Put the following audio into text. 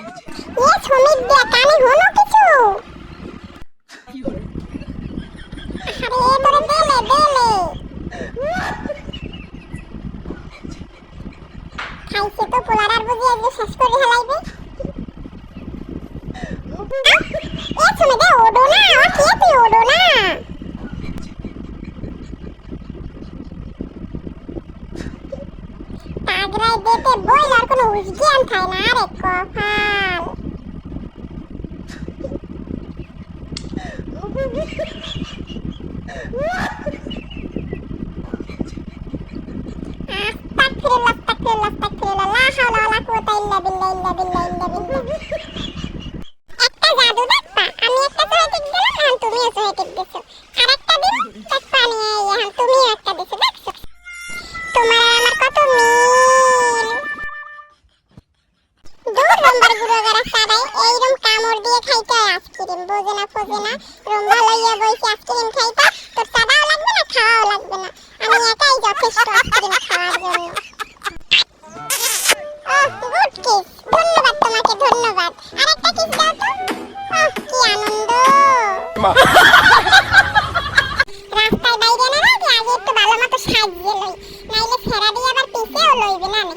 এ সুমিত দিয়া কানে হলো কিছু? আরে তোরে দেলে দেলে খাইছে তো পোলারার বুঝি আজকে শেষ করে হেলাইবে এ সুমিত দে ওডো না ও কে তুই ওডো না তাগরাই দেতে বইল আর কোনো উজ্ঞান থাই না রে কপাল। আস্তাগফিরুল্লাহ আস্তাগফিরুল্লাহ আস্তাগফিরুল্লাহ লা হাওলা ওয়ালা কুওয়াতা ইল্লা বিল্লাহ ইল্লা বিল্লাহ ইল্লা বিল্লাহ একটা দিন দেখবা, আমি একটা দূর রম্বার গুঁড়ো করা সারাই এইরম কামড় দিয়ে খাইতে হয় আইসক্রিম। বোঝে না ফোজে না রম্বা লইয়া বইছে আইসক্রিম খাইতা তোর সাদাও লাগবে না খাওয়াও লাগবে না। আমি একাই যথেষ্ট আইসক্রিম খাওয়ার জন্য। গুড কিস ধন্যবাদ তোমাকে ধন্যবাদ। আরেকটা কিস দাও তো। কি আনন্দ। রাস্তায় বাইরে না রাখি আগে একটু ভালো মতো সাজিয়ে লই নাইলে ফেরা দিয়ে আবার পিছেও লইবে না নে?